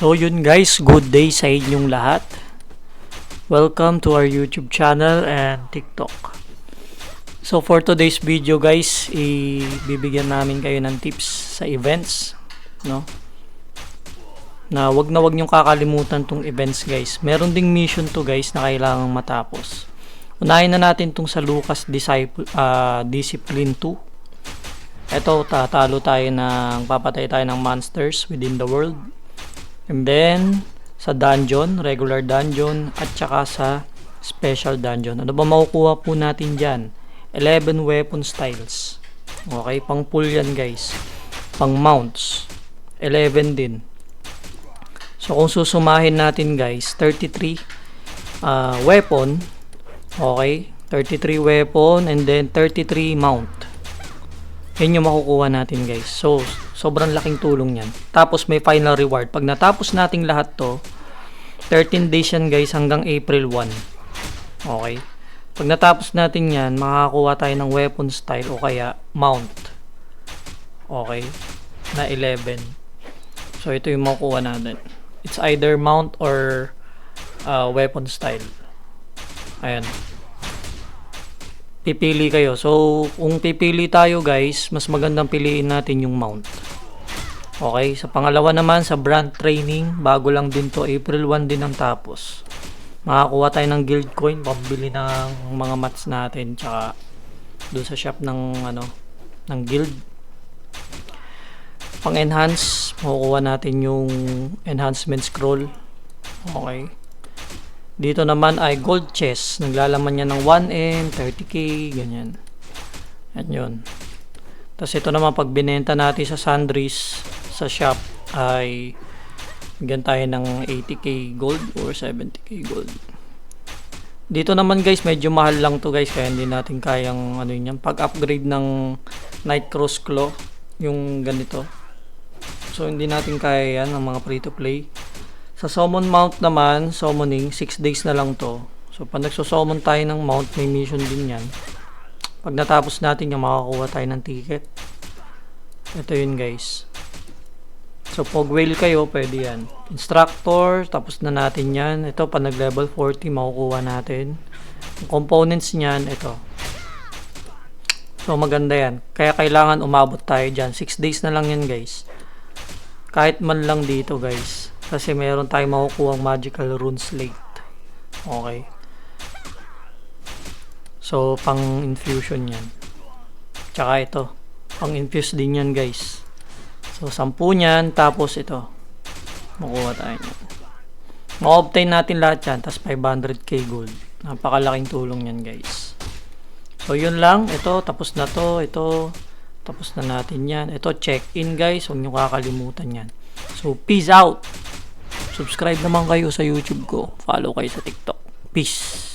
So yun guys, good day sa inyong lahat. Welcome to our YouTube channel and TikTok. So for today's video guys, ibibigyan namin kayo ng tips sa events, no? Na wag na wag niyong kakalimutan tong events guys. Meron ding mission to guys na kailangang matapos. Unahin na natin tong sa Lucas Disciple, ah, Discipline 2. Ito, tatalo tayo ng, papatay tayo ng monsters within the world. And then, sa dungeon, regular dungeon, at saka sa special dungeon. Ano ba makukuha po natin dyan? 11 weapon styles. Okay, pang pull yan guys. Pang mounts. 11 din. So, kung susumahin natin guys, 33 uh, weapon. Okay, 33 weapon and then 33 mount. Yan yung makukuha natin guys. So, sobrang laking tulong yan. Tapos may final reward. Pag natapos nating lahat to, 13 days yan guys hanggang April 1. Okay. Pag natapos natin yan, makakakuha tayo ng weapon style o kaya mount. Okay. Na 11. So, ito yung makukuha natin. It's either mount or uh, weapon style. Ayan pipili kayo. So, kung pipili tayo guys, mas magandang piliin natin yung mount. Okay, sa pangalawa naman, sa brand training, bago lang din to, April 1 din ang tapos. Makakuha tayo ng guild coin, pambili ng mga mats natin, tsaka doon sa shop ng, ano, ng guild. Pang enhance, makukuha natin yung enhancement scroll. Okay. Dito naman ay gold chest. Naglalaman niya ng 1M, 30k, ganyan. Yan yun. Tapos ito naman pag binenta natin sa Sandries sa shop ay bigyan tayo ng 80k gold or 70k gold. Dito naman guys, medyo mahal lang to guys kaya hindi natin kayang ano yun yan. Pag-upgrade ng Nightcross Claw, yung ganito. So hindi natin kaya yan ng mga free to play. Sa summon mount naman, summoning, 6 days na lang to. So, pag nagsusummon tayo ng mount, may mission din yan. Pag natapos natin yung makakuha tayo ng ticket. Ito yun guys. So, pag whale kayo, pwede yan. Instructor, tapos na natin yan. Ito, pag nag-level 40, makukuha natin. Yung components niyan, ito. So, maganda yan. Kaya kailangan umabot tayo dyan. 6 days na lang yan guys. Kahit man lang dito guys. Kasi meron tayong makukuha magical rune slate. Okay. So, pang infusion yan. Tsaka ito. Pang infuse din yan guys. So, 10 niyan. Tapos ito. Makuha tayo yan. Ma-obtain natin lahat yan. Tapos 500k gold. Napakalaking tulong yan guys. So, yun lang. Ito. Tapos na to. Ito. Tapos na natin yan. Ito, check-in guys. Huwag nyo kakalimutan yan. So, peace out! Subscribe naman kayo sa YouTube ko. Follow kayo sa TikTok. Peace!